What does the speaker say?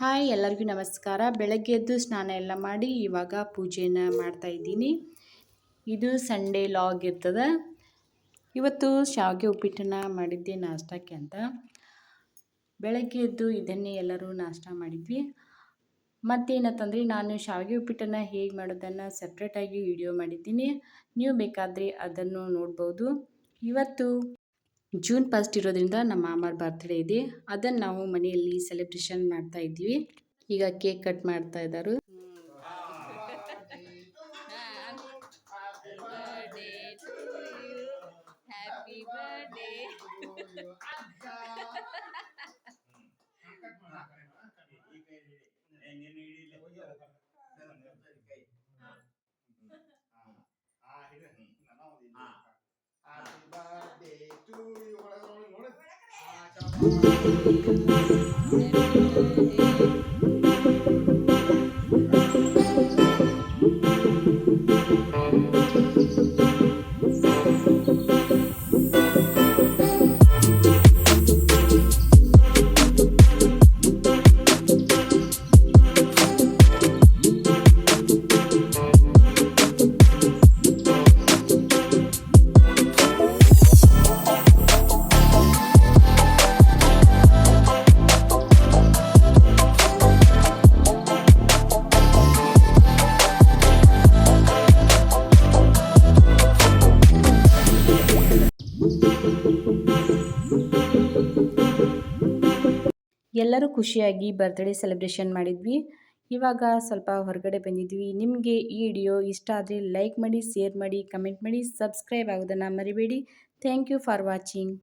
Hi, ಎಲ್ಲರಿಗೂ ನಮಸ್ಕಾರ. ಬೆಳಗ್ಗೆ ಎದ್ದು ಸ್ನಾನ ಎಲ್ಲ ಮಾಡಿ ಇವಾಗ ಪೂಜೆನ ಮಾಡ್ತಾ ಇದ್ದೀನಿ. ಇದು ಸಂಡೇ ಲಾಗ್ ಇರ್ತದೆ. ಇವತ್ತು ಶಾವಿಗೆ ಉಪ್ಪಿಟ್ಟನ್ನು ಮಾಡಿದ್ದೆ ನಾಷ್ಟಕ್ಕೆ ಅಂತ. ಬೆಳಗ್ಗೆ ಎದ್ದು ಇದನ್ನೇ ಎಲ್ಲರೂ ನಾಷ್ಟ ಮಾಡಿದ್ವಿ. ಮತ್ತೇನಂತಂದರೆ ನಾನು ಶಾವಿಗೆ ಉಪ್ಪಿಟ್ಟನ್ನು ಹೇಗೆ ಮಾಡೋದನ್ನು ಸಪ್ರೇಟಾಗಿ ವಿಡಿಯೋ ಮಾಡಿದ್ದೀನಿ. ನೀವು ಬೇಕಾದರೆ ಅದನ್ನು ನೋಡ್ಬೋದು. ಇವತ್ತು ಜೂನ್ ಫಸ್ಟ್ ಇರೋದ್ರಿಂದ ನಮ್ಮ ಮಾಮಾರ ಬರ್ತ್ಡೇ ಇದೆ ಅದನ್ನು ನಾವು ಮನೆಯಲ್ಲಿ ಸೆಲೆಬ್ರೇಷನ್ ಮಾಡ್ತಾ ಇದ್ದೀವಿ ಈಗ ಕೇಕ್ ಕಟ್ ಮಾಡ್ತಾ ಇದ್ದಾರೆ ಎಲ್ಲರೂ ಖುಷಿಯಾಗಿ ಬರ್ತ್ಡೇ ಸೆಲೆಬ್ರೇಷನ್ ಮಾಡಿದ್ವಿ. ಇವಾಗ ಸ್ವಲ್ಪ ಹೊರಗಡೆ ಬಂದಿದ್ವಿ. ನಿಮಗೆ ಈ ವಿಡಿಯೋ ಇಷ್ಟ ಆದರೆ ಲೈಕ್ ಮಾಡಿ ಶೇರ್ ಮಾಡಿ ಕಮೆಂಟ್ ಮಾಡಿ ಸಬ್ಸ್ಕ್ರೈಬ್ ಆಗೋದನ್ನು ಮರಿಬೇಡಿ. Thank you for watching